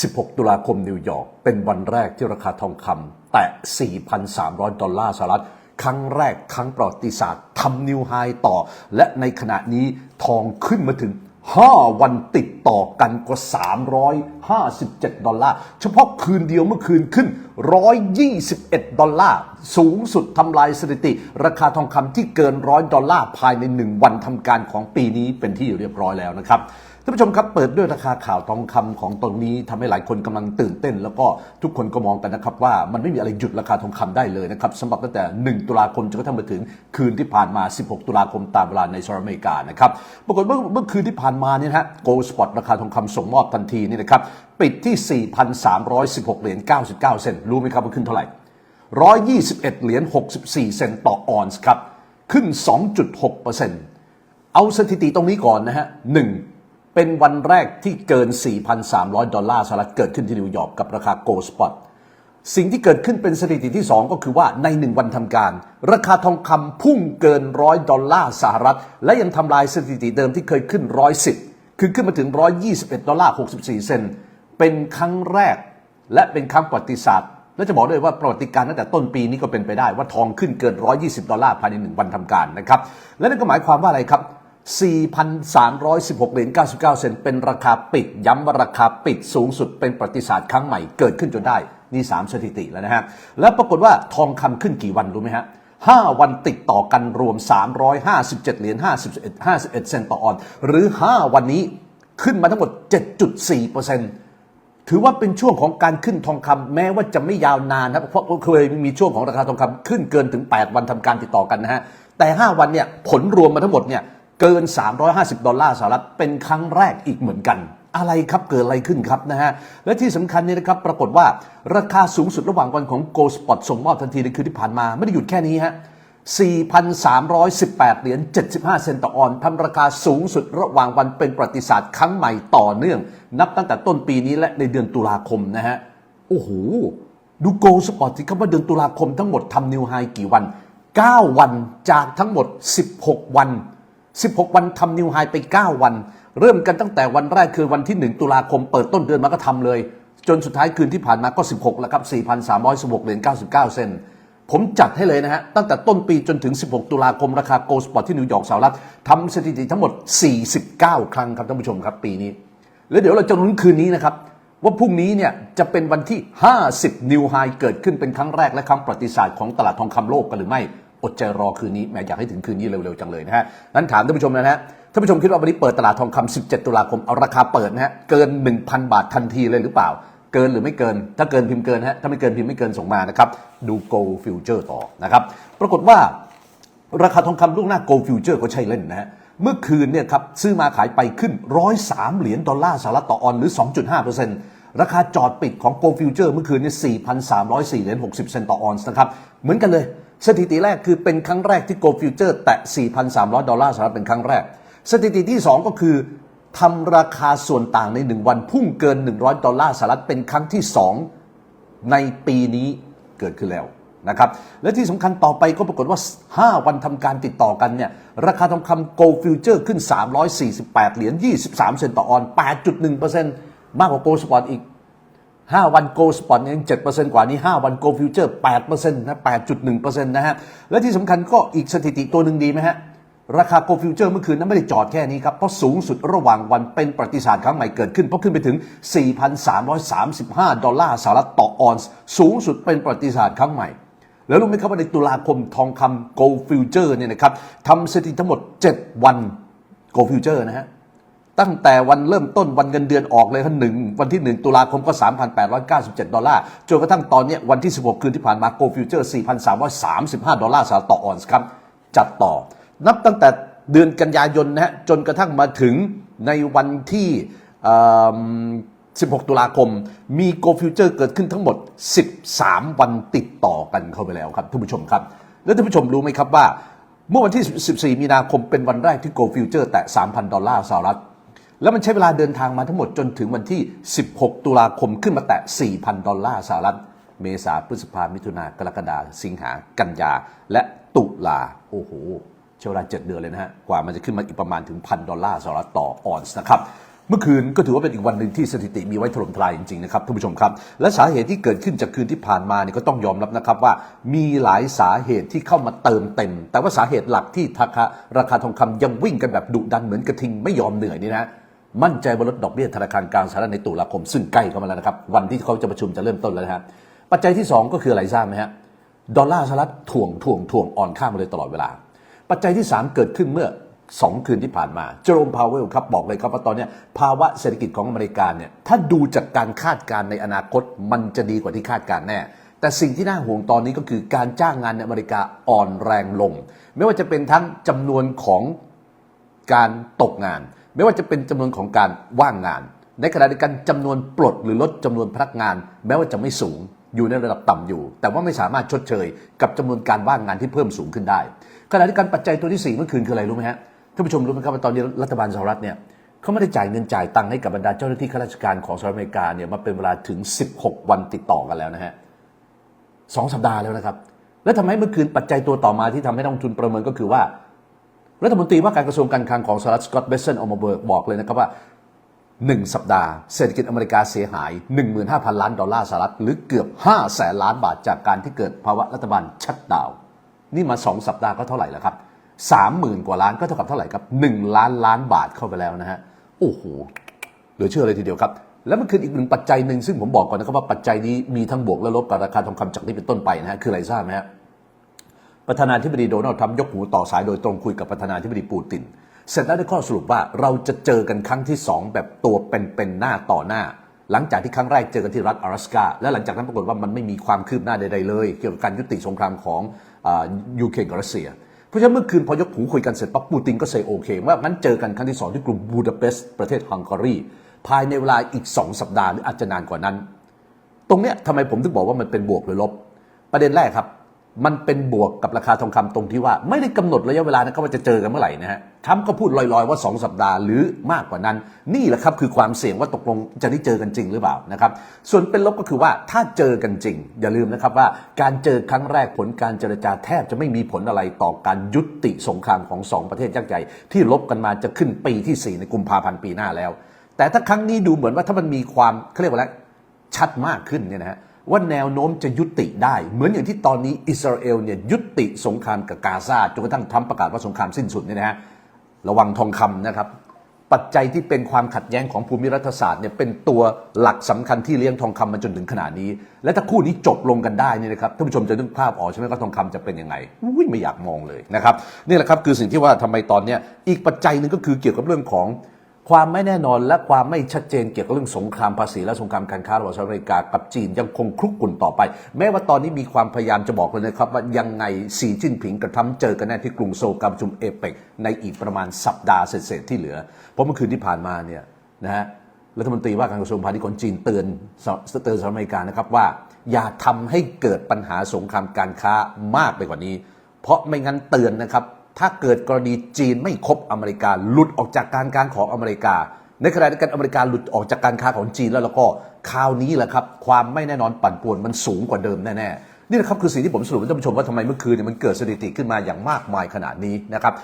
16 ตุลาคมนิวยอร์กเป็นวันแรกที่ราคาทองคำแตะ 4,300 ดอลลาร์สหรัฐ ครั้งแรกครั้งประวัติศาสตร์ทำนิวไฮต่อ และในขณะนี้ทองขึ้นมาถึง 5 วันติดต่อกันกว่า 357 ดอลลาร์ เฉพาะคืนเดียวเมื่อคืนขึ้น 121 ดอลลาร์ สูงสุดทำลายสถิติ ราคาทองคำที่เกิน 100 ดอลลาร์ภายใน 1 วันทำการของปีนี้เป็นที่เรียบร้อยแล้วนะครับ ท่านผู้ชมครับเปิดด้วยราคาข่าวทองคำของตอนนี้ทำให้หลายคนกำลังตื่นเต้น แล้วก็ทุกคนก็มองกันนะครับว่ามันไม่มีอะไรหยุดราคาทองคำได้เลยนะครับสำหรับตั้งแต่ 1 ตุลาคมจนกระทั่งมาถึงคืนที่ผ่านมา 16 ตุลาคมตามเวลาในสหรัฐอเมริกานะครับปรากฏเมื่อเมื่อคืนที่ผ่านมาเนี่ยฮะโกลสปอตราคาทองคำส่งมอบทันทีนี่นะครับปิดที่ 4,316 เหรียญ 99 เซนต์รู้ไหมครับว่าขึ้นเท่าไหร่ 121 เหรียญ 64 เซนต์ต่อออนซ์ครับ ขึ้น 2.6%เอาสถิติตรงนี้ก่อนนะฮะหนึ่ง เป็นวันแรกที่เกิน 4,300 ดอลลาร์สหรัฐเกิดขึ้นที่นิวยอร์กกับราคาโกลด์สปอตสิ่งที่เกิดขึ้นเป็นสถิติที่ 2 ก็คือว่าใน 1 วันทำการ ราคาทองคำพุ่งเกิน100ดอลลาร์สหรัฐ และยังทำลายสถิติเดิมที่เคยขึ้น 110 คือขึ้นมาถึง 121 ดอลลาร์ 64 เซนต์เป็นครั้งแรก และเป็นครั้งประวัติศาสตร์ และจะบอกด้วยว่าประวัติการตั้งแต่ต้นปีนี้ก็เป็นไปได้ว่าทองขึ้นเกิน 120 ดอลลาร์ภายใน 1 วันทำการนะครับและนั่นก็หมายความว่าอะไรครับ 4,316 เหรียญ 99 เซนเป็นราคาปิด ย้ำว่าราคาปิดสูงสุดเป็นประวัติศาสตร์ครั้งใหม่เกิดขึ้นจนได้ นี่ 3 สถิติแล้วนะฮะ แล้วปรากฏว่าทองคำขึ้นกี่วันรู้ไหมฮะ5 วันติดต่อกันรวม 357 เหรียญ 51 51 เซนต์ต่อออน หรือ 5 วันนี้ขึ้นมาทั้งหมด 7.4%ถือว่าเป็นช่วงของการขึ้นทองคำแม้ว่าจะไม่ยาวนานนะเพราะเคยมีช่วงของราคาทองคำขึ้นเกินถึง 8 วันทำการติดต่อกันนะฮะแต่ 5 วันเนี่ยผลรวมมาทั้งหมดเนี่ย เกิน 350 ดอลลาร์สหรัฐเป็นครั้งแรกอีกเหมือนกัน อะไรครับเกิดอะไรขึ้นครับนะฮะ และที่สำคัญนี่นะครับปรากฏว่าราคาสูงสุดระหว่างวันของ Go Spot ส่งมอบทันทีในคืนที่ผ่านมาไม่ได้หยุดแค่นี้ฮะ4,318 เหรียญ 75 เซนต์ต่อออนทำราคาสูงสุดระหว่างวันเป็นประวัติศาสตร์ครั้งใหม่ต่อเนื่อง นับตั้งแต่ต้นปีนี้และในเดือนตุลาคมนะฮะ โอ้โห ดูโกลสปอร์ตสิครับว่าเดือนตุลาคมทั้งหมดทำนิวไฮกี่วัน 9 วันจากทั้งหมด 16 วัน 16 วันทำนิวไฮไป 9 วัน เริ่มกันตั้งแต่วันแรกคือวันที่ 1 ตุลาคมเปิดต้นเดือนมาก็ทำเลย จนสุดท้ายคืนที่ผ่านมาก็ 16 แล้วครับ 4,316เหรียญ99 เซนผมจัดให้เลยนะฮะ ตั้งแต่ต้นปีจนถึง 16 ตุลาคมราคาโกลสปอร์ตที่นิวยอร์กสหรัฐทำสถิติทั้งหมด 49 ครั้งครับท่านผู้ชมครับปีนี้ แล้วเดี๋ยวเราจะลุ้นคืนนี้นะครับว่าพรุ่งนี้เนี่ยจะเป็นวันที่ 50 นิวไฮเกิดขึ้นเป็นครั้งแรกและครั้งประวัติศาสตร์ของตลาดทองคำโลกกันหรือไม่ อดใจรอคืนนี้แหมอยากให้ถึงคืนนี้เร็วๆจังเลยนะฮะนั้นถามท่านผู้ชมนะฮะท่านผู้ชมคิดว่าวันนี้เปิดตลาดทองคำ17 ตุลาคมเอาราคาเปิดนะฮะเกิน 1,000 บาททันทีเลยหรือเปล่า เกินหรือไม่เกิน ถ้าเกินพิมพ์เกินฮะถ้าไม่เกินพิมพ์ไม่เกินส่งมานะครับดู Go Future ต่อนะครับปรากฏว่าราคาทองคำล่วงหน้า Gold Future ก็ใช่เล่นนะฮะเมื่อคืนเนี่ยครับซื้อมาขายไปขึ้น 103 เหรียญดอลลาร์สหรัฐต่อออนหรือ 2.5%ราคาจอดปิดของ Gold Future เมื่อคืนเนี่ย4,304 เหรียญ60 เซนต์ต่อออนซ์นะครับเหมือนกันเลย สถิติแรกคือเป็นครั้งแรกที่ Gold Future แตะ 4,300 ดอลลาร์สหรัฐเป็นครั้งแรก สถิติที่ 2 ก็คือทำราคาส่วนต่างใน 1 วันพุ่งเกิน 100 ดอลลาร์สหรัฐเป็นครั้งที่ 2 ในปีนี้เกิดขึ้นแล้วนะครับและที่สำคัญต่อไปก็ปรากฏว่า 5 วันทำการติดต่อกันเนี่ยราคาทองคำ Gold Future ขึ้น 348 เหรียญ 23 เซนต์ต่อออนซ์8.1%มากกว่า Gold Spot อีก 5 วัน Gold Spot เนี่ยยัง7%กว่านี้ 5 วัน Gold Future 8%นะ8.1%นะฮะ และที่สำคัญก็อีกสถิติตัวหนึ่งดีไหมฮะ ราคา Gold Future เมื่อคืนนั้นไม่ได้จอดแค่นี้ครับ เพราะสูงสุดระหว่างวันเป็นประวัติศาสตร์ครั้งใหม่เกิดขึ้น เพราะขึ้นไปถึง 4,335 ดอลลาร์สหรัฐต่อออนซ์สูงสุดเป็นประวัติศาสตร์ครั้งใหม่แล้วรู้ไหมครับว่าในตุลาคมทองคำ Gold Future เนี่ยนะครับทำสถิติทั้งหมด 7 วัน Gold Future นะฮะ ตั้งแต่วันเริ่มต้นวันเงินเดือนออกเลยครับหนึ่งวันที่ 1 ตุลาคมก็ 3,897 ดอลลาร์จนกระทั่งตอนนี้วันที่ 16 คืนที่ผ่านมา Gold Future 4,335 ดอลลาร์สหรัฐต่อออนซ์ครับ จัดต่อ นับตั้งแต่เดือนกันยายนนะฮะจนกระทั่งมาถึงในวันที่ 16 ตุลาคม มี Gold Future เกิดขึ้นทั้งหมด 13 วันติดต่อกันเข้าไปแล้วครับท่านผู้ชมครับ แล้วท่านผู้ชมรู้ไหมครับว่า เมื่อวันที่ 14 มีนาคมเป็นวันแรกที่ Gold Future แตะ 3,000 ดอลลาร์สหรัฐ แล้วมันใช้เวลาเดินทางมาทั้งหมดจนถึงวันที่ 16 ตุลาคมขึ้นมาแตะ 4,000 ดอลลาร์สหรัฐ เมษาพฤษภามิถุนากรกฎาสิงหากันยา และตุลา โอ้โหใช้เวลา7เดือนเลยนะฮะ กว่ามันจะขึ้นมาอีกประมาณถึงพันดอลลาร์สหรัฐต่อออนซ์นะครับเมื่อคืนก็ถือว่าเป็นอีกวันหนึ่งที่สถิติมีไว้ถล่มทลายจริงๆนะครับท่านผู้ชมครับ และสาเหตุที่เกิดขึ้นจากคืนที่ผ่านมาเนี่ยก็ต้องยอมรับนะครับว่ามีหลายสาเหตุที่เข้ามาเติมเต็ม แต่ว่าสาเหตุหลักที่ราคาราคาทองคำยังวิ่งกันแบบดุดันเหมือนกระทิงไม่ยอมเหนื่อยนี่นะ มั่นใจว่าลดดอกเบี้ยธนาคารกลางสหรัฐในตุลาคม ซึ่งใกล้เข้ามาแล้วนะครับ วันที่เขาจะประชุมจะเริ่มต้นแล้วนะครับปัจจัยที่สองก็คืออะไรทราบไหมฮะดอลลาร์สหรัฐถ่วงถ่วงถ่วงอ่อนค่ามาเลยตลอดเวลา ปัจจัยที่ 3 เกิดขึ้นเมื่อ 2 คืนที่ผ่านมาเจอร์มพาวเวลครับบอกเลยครับว่าตอนนี้ภาวะเศรษฐกิจของอเมริกาเนี่ยถ้าดูจากการคาดการณ์ในอนาคตมันจะดีกว่าที่คาดการณ์แน่แต่สิ่งที่น่าห่วงตอนนี้ก็คือการจ้างงานในอเมริกาอ่อนแรงลง ไม่ว่าจะเป็นทั้งจำนวนของการตกงาน ไม่ว่าจะเป็นจำนวนของการว่างงาน ในขณะเดียวกันจำนวนปลดหรือลดจำนวนพนักงาน แม้ว่าจะไม่สูงอยู่ในระดับต่ำอยู่ แต่ว่าไม่สามารถชดเชย กับจำนวนการว่างงานที่เพิ่มสูงขึ้นได้ขณะที่การปัจจัยตัวที่4เมื่อคืนคืออะไรรู้ไหมฮะท่านผู้ชมรู้ไหมครับว่าตอนนี้รัฐบาลสหรัฐเนี่ยเขาไม่ได้จ่ายเงินจ่ายตังค์ให้กับบรรดาเจ้าหน้าที่ข้าราชการของสหรัฐอเมริกาเนี่ยมาเป็นเวลาถึง 16 วันติดต่อกันแล้วนะฮะสองสัปดาห์แล้วนะครับ แล้วทำไมเมื่อคืนปัจจัยตัวต่อมาที่ทำให้นักลงทุนประเมินก็คือว่า รัฐมนตรีว่าการกระทรวงการคลังของสหรัฐสกอตต์เบสเซนออกมาบอกเลยนะครับว่า 1 สัปดาห์ เศรษฐกิจอเมริกาเสียหาย 15,000 ล้านดอลลาร์สหรัฐ หรือเกือบ5แสนล้านบาทจากการที่เกิดภาวะรัฐบาลชัดดาวน์นี่มา 2 สัปดาห์ก็เท่าไหร่แล้วครับ 30,000 กว่าล้านก็เท่ากับเท่าไหร่ครับ 1 ล้านล้านบาทเข้าไปแล้วนะฮะ โอ้โห เหลือเชื่อเลยทีเดียวครับ แล้วมันคืออีกหนึ่งปัจจัยหนึ่งซึ่งผมบอกก่อนนะครับว่าปัจจัยนี้มีทั้งบวกและลบกับราคาทองคำจากนี้เป็นต้นไปนะฮะ คืออะไรทราบไหมฮะ ประธานาธิบดีโดนัลด์ทรัมป์ยกหูต่อสายโดยตรงคุยกับประธานาธิบดีปูติน เสร็จแล้วได้ข้อสรุปว่าเราจะเจอกันครั้งที่ 2 แบบตัวเป็นๆหน้าต่อหน้า หลังจากที่ครั้งแรกเจอกันที่รัฐ阿拉斯กาและหลังจากนั้นปรากฏว่ามันไม่มีความคืบหน้าใดๆเลย เกี่ยวกับการยุติสงครามของยูเครนกับรัสเซีย เพราะฉะนั้นเมื่อคืนพอยกหูคุยกันเสร็จปั๊บปูตินก็เซโอเค ว่างั้นเจอกันครั้งที่สองที่กรุงบูดาเปสต์ประเทศฮังการีภายในเวลาอีก 2 สัปดาห์หรืออาจจะนานกว่านั้น ตรงเนี้ยทำไมผมถึงบอกว่ามันเป็นบวกหรือลบ ประเด็นแรกครับ มันเป็นบวกกับราคาทองคำตรงที่ว่า ไม่ได้กำหนดระยะเวลานะครับว่าจะเจอกันเมื่อไหร่นะฮะทรัมก็พูดลอยๆว่า 2 สัปดาห์หรือมากกว่านั้น นี่แหละครับคือความเสี่ยงว่าตกลงจะได้เจอกันจริงหรือเปล่านะครับส่วนเป็นลบก็คือว่าถ้าเจอกันจริง อย่าลืมนะครับว่าการเจอครั้งแรกผลการเจรจาแทบจะไม่มีผลอะไรต่อการยุติสงครามของสองประเทศยักษ์ใหญ่ที่ลบกันมาจะขึ้นปีที่ 4 ในกุมภาพันธ์ปีหน้าแล้ว แต่ถ้าครั้งนี้ดูเหมือนว่าถ้ามันมีความเขาเรียกว่าอะไรชัดมากขึ้นเนี่ยนะฮะ ว่าแนวโน้มจะยุติได้ เหมือนอย่างที่ตอนนี้อิสราเอลเนี่ยยุติสงครามกับกาซาจนกระทั่งทรัมป์ประกาศว่าสงครามสิ้นสุดเนี่ยนะฮะระวังทองคำนะครับ ปัจจัยที่เป็นความขัดแย้งของภูมิรัฐศาสตร์เนี่ยเป็นตัวหลักสำคัญที่เลี้ยงทองคำมาจนถึงขนาดนี้ และถ้าคู่นี้จบลงกันได้เนี่ยนะครับท่านผู้ชมจะนึกภาพออกใช่ไหมว่าทองคำจะเป็นยังไงอุ้ยไม่อยากมองเลยนะครับนี่แหละครับคือสิ่งที่ว่าทำไมตอนเนี้ยอีกปัจจัยหนึ่งก็คือเกี่ยวกับเรื่องของ ความไม่แน่นอนและความไม่ชัดเจนเกี่ยวกับเรื่องสงครามภาษีและสงครามการค้าระหว่างสหรัฐอเมริกากับจีนยังคงคลุกกลุ่นต่อไป แม้ว่าตอนนี้มีความพยายามจะบอกเลยนะครับว่ายังไงสีจิ้นผิงกับทรัมป์เจอกันแน่ที่กรุงโซลการประชุมเอเปกในอีกประมาณสัปดาห์เศษที่เหลือ เพราะเมื่อคืนที่ผ่านมาเนี่ยนะฮะรัฐมนตรีว่าการกระทรวงพาณิชย์ของจีนเตือนเตือนสหรัฐอเมริกานะครับว่า อย่าทำให้เกิดปัญหาสงครามการค้ามากไปกว่านี้ เพราะไม่งั้นเตือนนะครับ ถ้าเกิดกรณีจีนไม่คบอเมริกาหลุดออกจากการการของอเมริกา ในขณะเดียวกันอเมริกาหลุดออกจากการค้าของจีนแล้วแล้วก็คราวนี้แหละครับ ความไม่แน่นอนปั่นป่วนมันสูงกว่าเดิมแน่ๆนี่นะครับคือสิ่งที่ผมสรุปให้ท่านผู้ชมว่าทำไมเมื่อคืนเนี่ยมันเกิดสถิติขึ้นมาอย่างมากมายขนาดนี้นะครับ